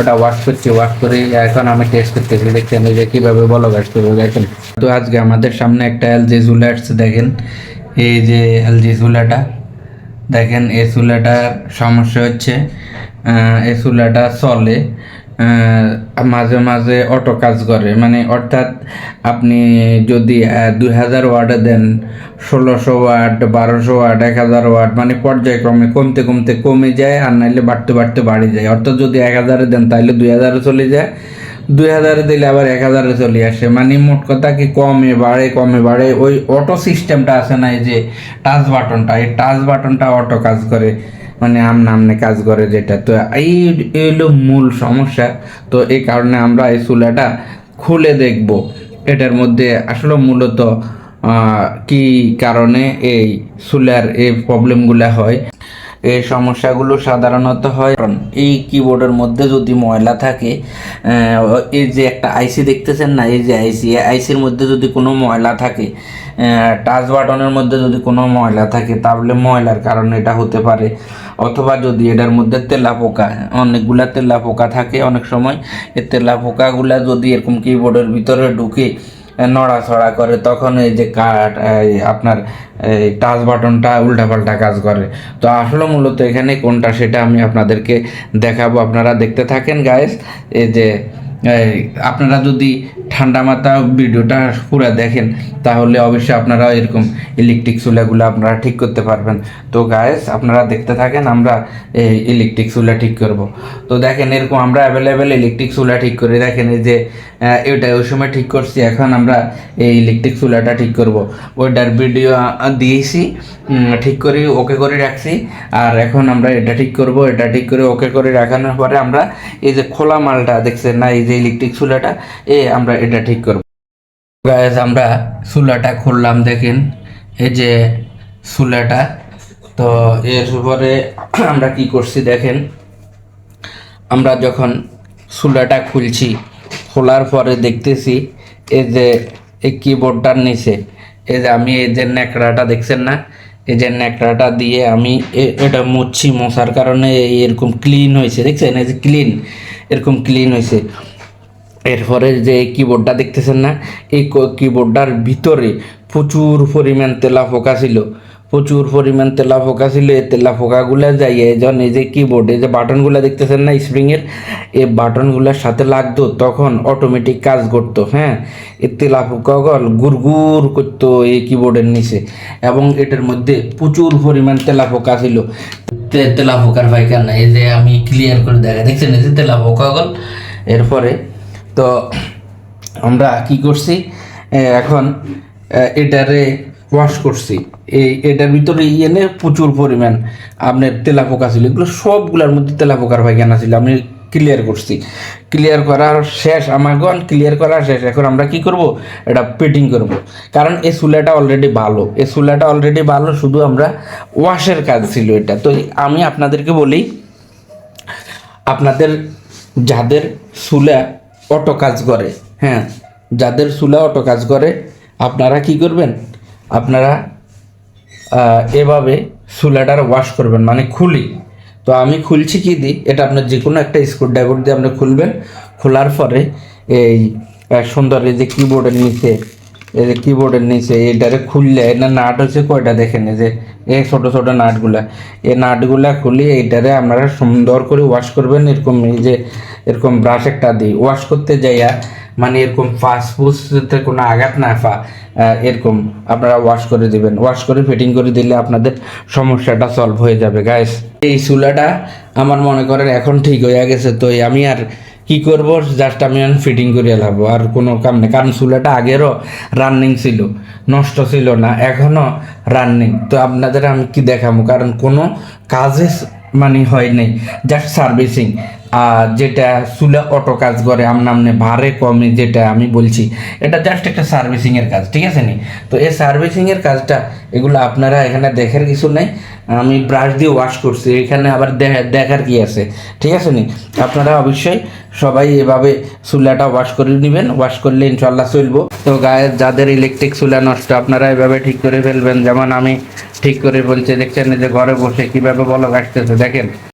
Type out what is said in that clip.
ওটা ওয়াশ করছি ওয়াশ করে এখন আমি টেস্ট করতেছি আমি যে কীভাবে বলো গাছ করব দেখেন? তো আজকে আমাদের সামনে একটা এলজি আসছে দেখেন, এই যে এলজি জুলাটা দেখেন এ চুলাটার সমস্যা হচ্ছে এই চুলাটা চলে মাঝে মাঝে অটো কাজ করে। মানে অর্থাৎ আপনি যদি দুই হাজার ওয়ার্ডে দেন, ষোলোশো ওয়ার্ড বারোশো ওয়ার্ড এক হাজার ওয়ার্ড মানে পর্যায়ক্রমে কমতে কমতে কমে যায় আর নাইলে বাড়তে বাড়তে বাড়ি যায়। অর্থাৎ যদি এক হাজারে দেন তাহলে দুই হাজারে চলে যায়। দুই হাজারে দিলে আবার এক হাজারে চলে আসে। মানে মোট কথা কি কমে বাড়ে কমে বাড়ে। ওই অটো সিস্টেমটা আছে না, এই যে টাচ বাটনটা এই টাচ বাটনটা অটো কাজ করে মানে আমনে আমনে কাজ করে যেটা। তো এই হলো মূল সমস্যা। তো এই কারণে আমরা এই চুলাটা খুলে দেখব। এটার মধ্যে আসলে মূলত কি কারণে এই চুলার এই প্রবলেমগুলো হয়। এই সমস্যাগুলো সাধারণত হয়। কারণ এই কিবোর্ডের মধ্যে যদি ময়লা থাকে এই যে একটা আইসি দেখতেছেন না? এই যে আইসি আইসির মধ্যে যদি কোনো ময়লা থাকে টাচ বাটনের মধ্যে যদি কোনো ময়লা থাকে, তাহলে ময়লার কারণে এটা হতে পারে। অথবা যদি এটার মধ্যে তেলা পোকা, অনেকগুলা তেলা পোকা থাকে অনেক সময়, এই তেলা পোকাগুলা যদি এরকম কিবোর্ডের ভিতরে ঢুকে নড়াচড়া করে, তখন এই যে কাট আপনার এই টাচ বাটনটা উল্টাপাল্টা কাজ করে। তো আসলে মূলত এখানে কোনটা সেটা আমি আপনাদেরকে দেখাবো। আপনারা দেখতে থাকেন গায়েস এই যে আপনারা যদি ঠান্ডা মাথা ভিডিওটা পুরো দেখেন, তাহলে অবশ্যই আপনারা এরকম ইলেকট্রিক চুলাগুলো আপনারা ঠিক করতে পারবেন। তো গায়েস আপনারা দেখতে থাকেন, আমরা এই ইলেকট্রিক চুলা ঠিক করব। তো দেখেন, এরকম আমরা অ্যাভেলেবেল ইলেকট্রিক চুলা ঠিক করে। দেখেন, এই যে এটা ওই সময় ঠিক করছি, এখন আমরা এই ইলেকট্রিক চুলাটা ঠিক করব। ওইটার ভিডিও দিয়েছি ঠিক করে, ওকে করে রাখছি। আর এখন আমরা এটা ঠিক করব, এটা ঠিক করে ওকে করে রাখানোর পরে আমরা এই যে খোলা মালটা, দেখছেন না? এই যে ইলেকট্রিক চুলাটা, এ আমরা এটা ঠিক করব। গায়েস আমরা চুলাটা খুললাম, দেখেন। এই যে চুলাটা, তো এর উপরে আমরা কি করছি, দেখেন। আমরা যখন চুলাটা খুলছি, খোলার পরে দেখতেছি, এই যে এই কিবোর্ডটার নিচে, এই যে আমি এই যে ন্যাকড়াটা, দেখছেন না? এই যে ন্যাকড়াটা দিয়ে আমি এটা মুছছি মশার কারণে এরকম ক্লিন হয়েছে, দেখছেন? এই যে ক্লিন এরকম ক্লিন হয়েছে। এরপরে যে কিবোর্ডটা দেখতেছেন না, এই কিবোর্ডটার ভিতরে প্রচুর পরিমাণ তেলা পোকা ছিল। প্রচুর পরিমাণ তেলা পোকা ছিল। এই তেলা পোকাগুলো যাইয়ে যখন এই যে কিবোর্ড যে বাটনগুলো দেখতেছেন না স্প্রিংয়ের এই বাটনগুলোর সাথে লাগতো, তখন অটোমেটিক কাজ করতো হ্যাঁ? এই তেলা পোকাগল গুড়গুড় করতো এই কিবোর্ডের নিচে এবং এটার মধ্যে প্রচুর পরিমাণ তেলা পোকা ছিল। তেলা পোকার পায়খানা, এই যে আমি ক্লিয়ার করে দেখা দেখছেন এই যে তেলা পোকাগল এরপরে তো আমরা কি করছি? এখন এটারে ওয়াশ করছি। এই, এটার ভিতরে ইয়েনে প্রচুর পরিমাণ আপনার তেলা পোকা ছিল। এগুলো সবগুলোর মধ্যে তেলা পোকার পায়খানা ছিল। আমি ক্লিয়ার করছি। ক্লিয়ার করার শেষ, আমার আমাগন ক্লিয়ার করা শেষ। এখন আমরা কি করব? এটা পেটিং করব। কারণ এই চুলাটা অলরেডি ভালো। এই চুলাটা অলরেডি ভালো, শুধু আমরা ওয়াশের কাজ ছিল এটা। তো আমি আপনাদেরকে বলি, আপনাদের যাদের চুলা অটো কাজ করে হ্যাঁ? যাদের চুলা অটো কাজ করে, আপনারা কি করবেন? আপনারা এভাবে চুলাটার ওয়াশ করবেন মানে খুলি। তো আমি খুলছি কি দিই এটা আপনার যে কোনো একটা স্ক্রু ড্রাইভার দিয়ে আপনি খুলবেন। খোলার পরে এই সুন্দর এই যে কিবোর্ডের নিচে এই যে কিবোর্ডের নিচে এটারে খুললে এটা নাট হচ্ছে কয়টা দেখেন যে এই ছোট ছোট নাটগুলা। এই নাটগুলা খুলে, এইটারে আপনারা সুন্দর করে ওয়াশ করবেন, এরকম এই যে, এরকম ব্রাশ একটা দিই। ওয়াশ করতে যাইয়া মানে এরকম ফাস ফুসতে কোনো আঘাত না পা এরকম আপনারা ওয়াশ করে দিবেন। ওয়াশ করে ফিটিং করে দিলে আপনাদের সমস্যাটা সলভ হয়ে যাবে গাইস এই চুলাটা আমার মনে করেন এখন ঠিক হয়ে গেছে, তো আমি আর কি করব? জাস্ট আমি ফিটিং করে লাবো। আর কোনো কাম নেই। কারণ চুলাটা আগেরও রানিং ছিল। নষ্ট ছিল না। এখনও রানিং তো আপনাদের আমি কি দেখাবো কারণ কোনো কাজে মানে হয় নাই। জাস্ট সার্ভিসিং যেটা চুলা অটো কাজ করে আমনামনে ভারে কমে যেটা আমি বলছি, এটা জাস্ট একটা সার্ভিসিংয়ের কাজ, ঠিক আছে নি? তো এই সার্ভিসিংয়ের কাজটা, এগুলো আপনারা এখানে দেখার কিছু নেই, আমি ব্রাশ দিয়ে ওয়াশ করছি, এখানে আবার দেখা- দেখার কি আছে, ঠিক আছে নি? আপনারা অবশ্যই সবাই এভাবে চুলাটা ওয়াশ করে নেবেন ওয়াশ করলে ইনশাল্লাহ চলবো। তো গায়ে যাদের ইলেকট্রিক চুলা নষ্ট, আপনারা এভাবে ঠিক করে ফেলবেন, যেমন আমি ঠিক করে বলছি, দেখছেন যে ঘরে বসে কীভাবে বলক আসতেছে, দেখেন।